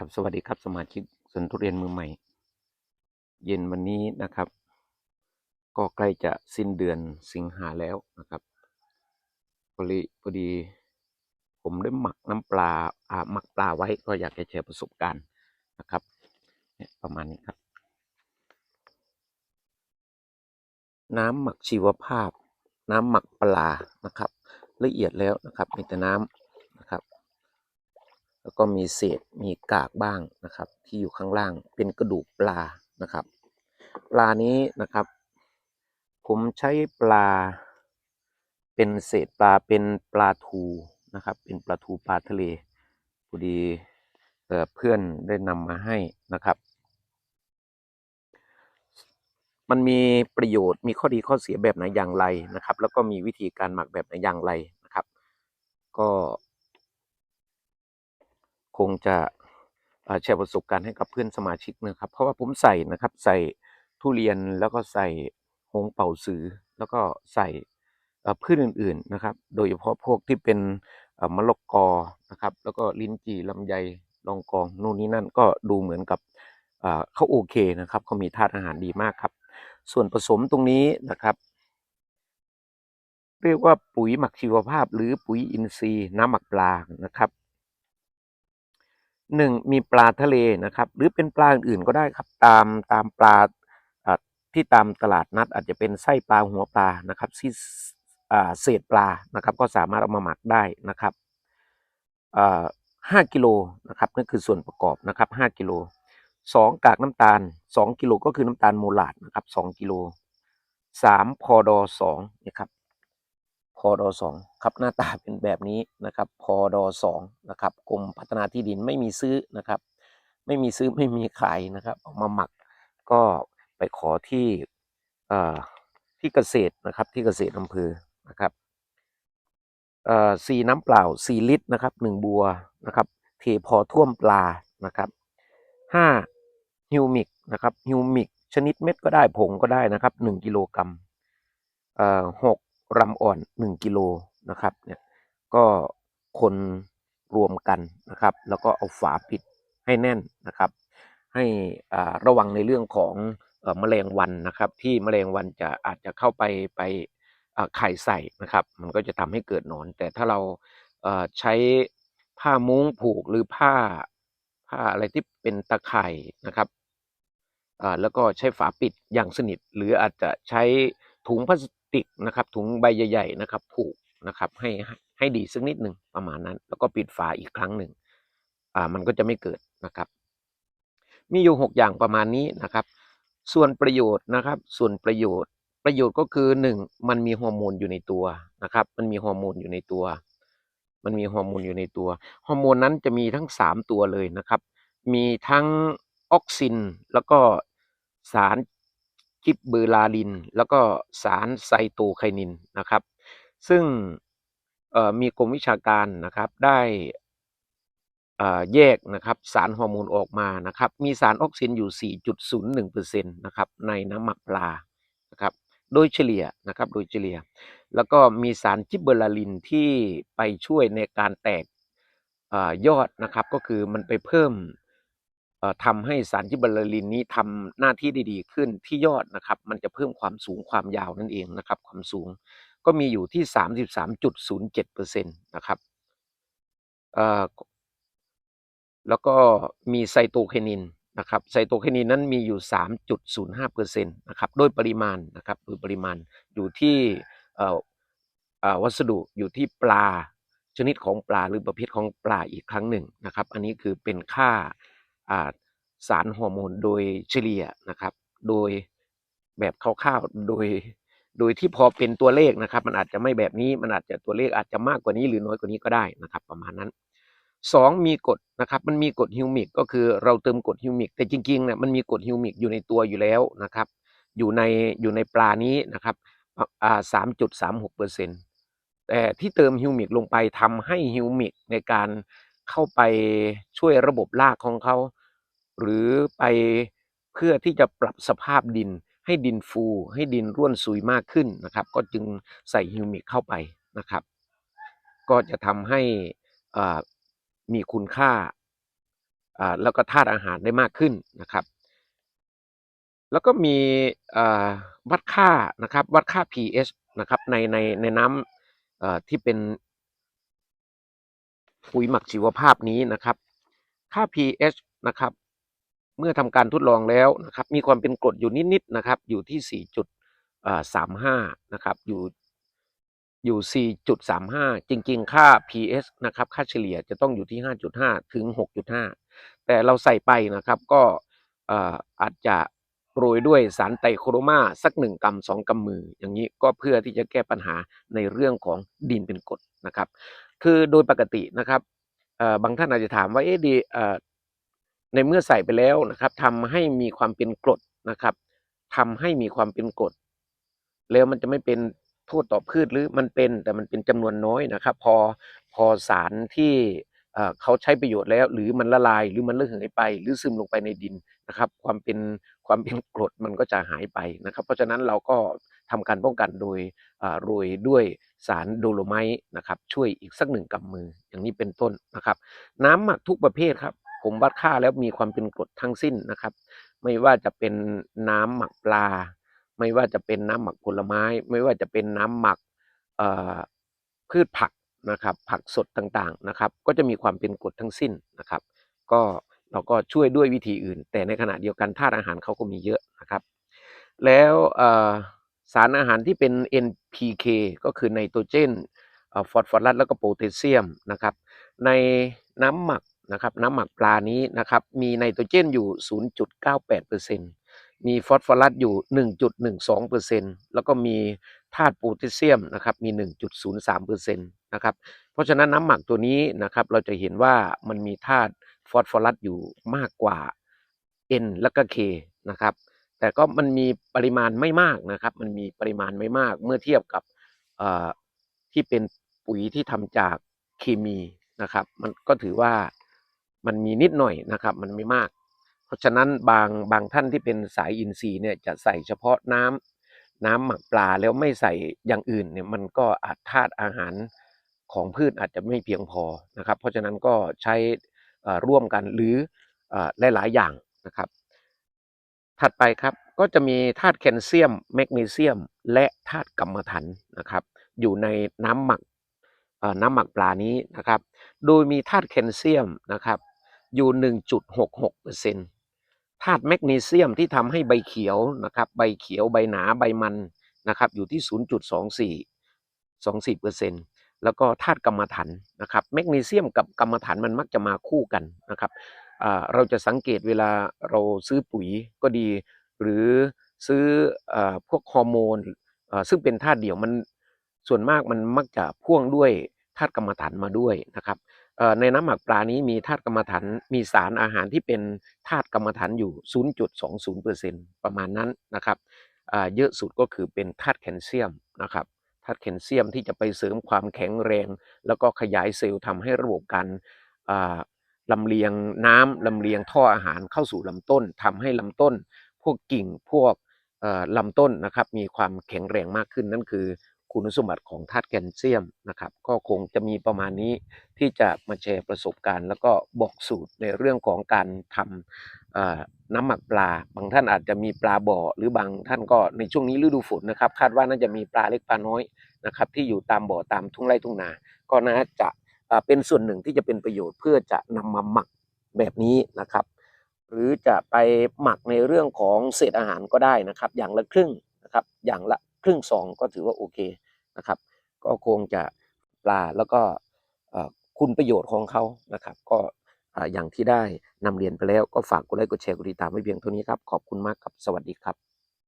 ครับสวัสดีครับสมาชิกสวนทุเรียนมือใหม่ เย็นวันนี้นะครับ ก็ใกล้จะสิ้นเดือนสิงหาแล้วนะครับพอดีพอดี ผมได้หมักน้ำปลาอ่าหมักปลาไว้ก็อยากจะแชร์ประสบการณ์นะครับเนี่ยประมาณนี้ครับ น้ำหมักชีวภาพ น้ำหมักปลานะครับ ละเอียดแล้วนะครับมีแต่น้ำ แล้วก็มีเศษมีกากบ้างนะครับ ที่อยู่ข้างล่างเป็นกระดูกปลานะครับ ปลานี้นะครับ ผมใช้ปลา เป็นเศษปลาเป็นปลาทูนะครับ เป็นปลาทูปลาทะเลพอดีเพื่อนได้นำมาให้นะครับ มันมีประโยชน์มีข้อดีข้อเสียแบบไหนอย่างไรนะครับ แล้วก็มีวิธีการหมักแบบไหนอย่างไรนะครับ ก็ คงจะแชร์ประสบการณ์ให้กับเพื่อนสมาชิกนะครับ เพราะว่าผมใส่นะครับใส่ทุเรียนแล้วก็ใส่หงเป่าสือ แล้วก็ใส่พืชอื่นๆนะครับ โดยเฉพาะพวกที่เป็นมะละกอนะครับ แล้วก็ลิ้นจี่ลำไยลองกองนู่นนี่นั่นก็ดูเหมือนกับเขาโอเคนะครับเขามีธาตุอาหารดีมากครับ ส่วนผสมตรงนี้นะครับ เรียกว่าปุ๋ยหมักชีวภาพ หรือปุ๋ยอินทรีย์น้ำหมักปลานะครับ หนึ่งมีปลาทะเลนะครับ หรือเป็นปลาอื่นๆก็ได้ครับตามตามปลาที่ตามตลาดนัดอาจจะเป็นไส้ปลาหัวปลานะครับที่เศษปลานะครับ ก็สามารถเอามาหมักได้นะครับห้ากิโลนะครับนั่นคือส่วนประกอบนะครับห้ากิโลสองกากน้ำตาลสองกิโลก็คือน้ำตาลโมลาดนะครับสองกิโลสามพอดอสองนะครับ พอดอสองครับหน้าตาเป็นแบบนี้นะครับพอดอสองนะครับกรมพัฒนาที่ดินไม่มีซื้อนะครับ ไม่มีซื้อไม่มีขายนะครับเอามาหมักก็ไปขอที่อ่ที่เกษตรนะครับที่เกษตรอำเภอนะครับเอ่อสี่น้ำเปล่าสี่ลิตรนะครับหนึ่งบัวนะครับเทพอท่วมปลานะครับห้าฮิวมิกนะครับฮิวมิกชนิดเม็ดก็ได้ผงก็ได้นะครับหนึ่งกิโลกรัมเอ่อหก รำอ่อนหนึ่งกิโลนะครับเนี่ยก็คนรวมกันนะครับ แล้วก็เอาฝาปิดให้แน่นนะครับ ให้อ่าระวังในเรื่องของอ่อแมลงวันนะครับ ที่แมลงวันจะอาจจะเข้าไปไปอ่าไข่ใส่นะครับ มันก็จะทำให้เกิดหนอน แต่ถ้าเราเอ่อใช้ผ้ามุ้งผูกหรือผ้าผ้าอะไรที่เป็นตะข่ายนะครับอ่าแล้วก็ใช้ฝาปิดอย่างสนิท หรืออาจจะใช้ถุงพลาส ติกนะครับถุงใบใหญ่ๆนะครับผูกนะครับให้ให้ให้ดีสักนิดหนึ่งประมาณนั้น แล้วก็ปิดฝาอีกครั้งหนึ่งอ่ามันก็จะไม่เกิดนะครับ มีอยู่หกอย่างประมาณนี้นะครับ ส่วนประโยชน์นะครับ ส่วนประโยชน์ประโยชน์ก็คือหนึ่งมันมีฮอร์โมนอยู่ในตัวนะครับ มันมีฮอร์โมนอยู่ในตัว มันมีฮอร์โมนอยู่ในตัวฮอร์โมนนั้นจะมีทั้งสามตัวเลยนะครับ มีทั้งออกซินแล้วก็สาร กิบเบอร์ลาลิน แล้วก็สารไซโตไคนินนะครับ ซึ่งมีกรมวิชาการนะครับได้แยกนะครับสารฮอร์โมนออกมานะครับ มีสารออกซินอยู่ 4.01%นะครับในน้ำหมักปลานะครับโดยเฉลี่ยนะครับโดยเฉลี่ย แล้วก็มีสารจิบเบอร์ลาลินที่ไปช่วยในการแตกอยอดนะครับ ก็คือมันไปเพิ่ม ทำให้สารจิบบอร์ลาลินนี้ทำหน้าที่ได้ดีขึ้นที่ยอดนะครับ มันจะเพิ่มความสูงความยาวนั่นเองนะครับ ความสูงก็มีอยู่ที่ 33.07%นะครับเอ่อแล้วก็มีไซโตไคนินนะครับไซโตไคนินนั้นมีอยู่ 3.05%นะครับโดยปริมาณนะครับโดยปริมาณอยู่ที่วัสดุอยู่ที่ปลาชนิดของปลาหรือประเภทของปลาอีกครั้งหนึ่งนะครับ อันนี้คือเป็นค่า สารฮอร์โมนโดยเฉลี่ยนะครับ โดยแบบคร่าวๆโดย โดยที่พอเป็นตัวเลขนะครับ มันอาจจะไม่แบบนี้มันอาจจะตัวเลขอาจจะมากกว่านี้หรือน้อยกว่านี้ก็ได้นะครับ ประมาณนั้นสองมีกรดนะครับ มันมีกรดฮิวมิกก็คือเราเติมกรดฮิวมิกแต่จริงๆเนี่ยมันมีกรดฮิวมิกอยู่ในตัวอยู่แล้วนะครับ อยู่ในอยู่ในปลานี้นะครับอ่าสามจุดสามหกเปอร์เซ็นต์แต่ที่เติมฮิวมิกลงไปทำให้ฮิวมิกในการเข้าไปช่วยระบบรากของเขา หรือไปเพื่อที่จะปรับสภาพดิน ให้ดินฟู ให้ดินร่วนซุยมากขึ้นนะครับ ก็จึงใส่ฮิวมิกเข้าไปนะครับ ก็จะทำให้มีคุณค่าแล้วก็ธาตุอาหารได้มากขึ้นนะครับ แล้วก็มีวัดค่านะครับวัดค่า pH นะครับในในในน้ำที่เป็นปุ๋ยหมักชีวภาพนี้นะครับ ค่า pH นะครับ เมื่อทำการทดลองแล้วนะครับมีความเป็นกรดอยู่นิดๆนะครับ อยู่ที่ 4.35 นะครับอยู่อยู่ 4.35 จริง ๆ ค่า pH นะครับค่าเฉลี่ยจะต้องอยู่ที่ 5.5 ถึง 6.5 แต่เราใส่ไปนะครับก็อาจจะโรยด้วยสารไตรโครมาสัก1กรัม2กำมือ อย่างนี้ก็เพื่อที่จะแก้ปัญหาในเรื่องของดินเป็นกรดนะครับ คือโดยปกตินะครับบางท่านอาจจะถามว่าเอ๊ะดีเในเมื่อใส่ไปแล้วนะครับทำให้มีความเป็นกรดนะครับทำให้มีความเป็นกรดแล้วมันจะไม่เป็นโทษต่อพืชหรือมันเป็นแต่มันเป็นจำนวนน้อยนะครับ พอพอสารที่เขาใช้ประโยชน์แล้ว หรือมันละลายหรือมันระเหยไป หรือซึมลงไปในดินนะครับ ความเป็นความเป็นกรดมันก็จะหายไปนะครับ เพราะฉะนั้นเราก็ทำการป้องกันโดยโรยด้วยสารโดโลไมต์นะครับ ช่วยอีกสักหนึ่งกำมืออย่างนี้เป็นต้นนะครับ น้ำหมักทุกประเภทครับ ผมวัดค่าแล้วมีความเป็นกรดทั้งสิ้นนะครับ ไม่ว่าจะเป็นน้ำหมักปลา ไม่ว่าจะเป็นน้ำหมักผลไม้ ไม่ว่าจะเป็นน้ำหมักอ่อพืชผักนะครับ ผักสดต่างๆนะครับ ก็จะมีความเป็นกรดทั้งสิ้นนะครับ ก็เราก็ช่วยด้วยวิธีอื่น แต่ในขณะเดียวกันธาตุอาหารเขาก็มีเยอะนะครับ แล้วอ่อสารอาหารที่เป็น NPK ก็คือไนโตรเจนฟอสฟอรัสแล้วก็โพแทสเซียมนะครับ ในน้ำหมัก นะครับน้ำหมักปลานี้นะครับมีไนโตรเจนอยู่ 0.98%มีฟอสฟอรัสอยู่ 1.12%แล้วก็มีธาตุโพแทสเซียมนะครับมี 1.03%นะครับเพราะฉะนั้นน้ำหมักตัวนี้นะครับเราจะเห็นว่ามันมีธาตุฟอสฟอรัสอยู่มากกว่า N แล้วก็ K นะครับแต่ก็มันมีปริมาณไม่มากนะครับ มันมีปริมาณไม่มากเมื่อเทียบกับที่เป็นปุ๋ยที่ทำจากเคมีนะครับ มันก็ถือว่า มันมีนิดหน่อยนะครับ มันไม่มาก เพราะฉะนั้นบางบางท่านที่เป็นสายอินทรีย์เนี่ยจะใส่เฉพาะน้ำน้ำหมักปลาแล้วไม่ใส่อย่างอื่นเนี่ยมันก็อาจธาตุอาหารของพืชอาจจะไม่เพียงพอนะครับ เพราะฉะนั้นก็ใช้ร่วมกันหรืออหลายๆอย่างนะครับ ถัดไปครับก็จะมีธาตุแคลเซียม แมกนีเซียม และธาตุกัมมันถันนะครับ อยู่ในน้ำหมักน้ำหมักปลานี้นะครับ โดยมีธาตุแคลเซียมนะครับ อยู่ 1.66%ธาตุแมกนีเซียมที่ทำให้ใบเขียวนะครับใบเขียวใบหนาใบมันนะครับอยู่ที่ 0.24 24%แล้วก็ธาตุกัมมันถันนะครับแมกนีเซียมกับกัมมันถันมันมักจะมาคู่กันนะครับเราจะสังเกตเวลาเราซื้อปุ๋ยก็ดี หรือซื้ออพวกฮอร์โมนซึ่งเป็นธาตุเดี่ยวมันส่วนมากมันมักจะพ่วงด้วยธาตุกรรมฐานมาด้วยนะครับ ในน้ำหมักปลานี้มีธาตุกรรมฐานมีสารอาหารที่เป็นธาตุกรรมฐานอยู่ 0.20%ประมาณนั้นนะครับเยอะสุดก็คือเป็นธาตุแคลเซียมนะครับธาตุแคลเซียมที่จะไปเสริมความแข็งแรง แล้วก็ขยายเซลล์ทำให้ระบบการอ่าลำเลียงน้ำลำเลียงท่ออาหารเข้าสู่ลำต้นทำให้ลำต้น พวกกิ่งพวกลำต้นนะครับมีความแข็งแรงมากขึ้นนั่นคือ คุณสมบัติของธาตุแคลเซียมนะครับ ก็คงจะมีประมาณนี้ที่จะมาแชร์ประสบการณ์ แล้วก็บอกสูตรในเรื่องของการทำน้ำหมักปลา บางท่านอาจจะมีปลาบ่อ หรือบางท่านก็ในช่วงนี้ฤดูฝนนะครับ คาดว่าน่าจะมีปลาเล็กปลาน้อยนะครับที่อยู่ตามบ่อตามทุ่งไร่ทุ่งนา ก็น่าจะเป็นส่วนหนึ่งที่จะเป็นประโยชน์เพื่อจะนำมาหมักแบบนี้นะครับ หรือจะไปหมักในเรื่องของเศษอาหารก็ได้นะครับ อย่างละครึ่งนะครับ อย่างละ ครึ่งซองก็ถือว่าโอเคนะครับ ก็คงจะปลาแล้วก็คุณประโยชน์ของเขานะครับ ก็อ่าอย่างที่ได้นำเรียนไปแล้วก็ฝากกดไลค์กดแชร์กดติดตามไว้เพียงเท่านี้ครับ ขอบคุณมากครับ สวัสดีครับ